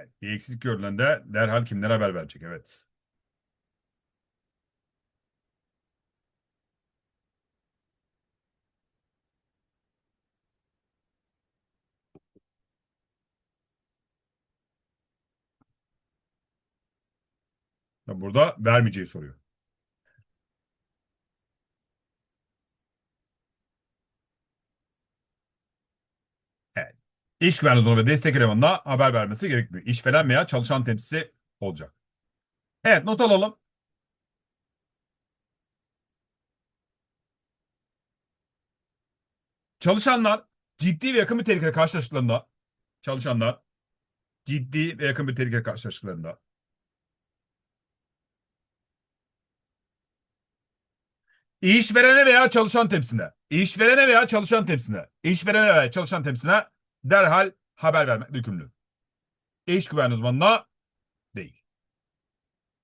Evet. Bir eksiklik görülen derhal kimlere haber verecek? Evet. Burada vermeyeceği soruyor. Evet. İş güvenliği durumu ve destek elemanına haber vermesi gerekmiyor. İşveren veya çalışan temsilcisi olacak. Evet not alalım. Çalışanlar ciddi ve yakın bir tehlike karşılaştıklarında çalışanlar ciddi ve yakın bir tehlike karşılaştıklarında İşverene veya çalışan temsiline, işverene veya çalışan temsiline, işverene veya çalışan temsiline derhal haber vermek yükümlü. İş güvenliği uzmanına değil.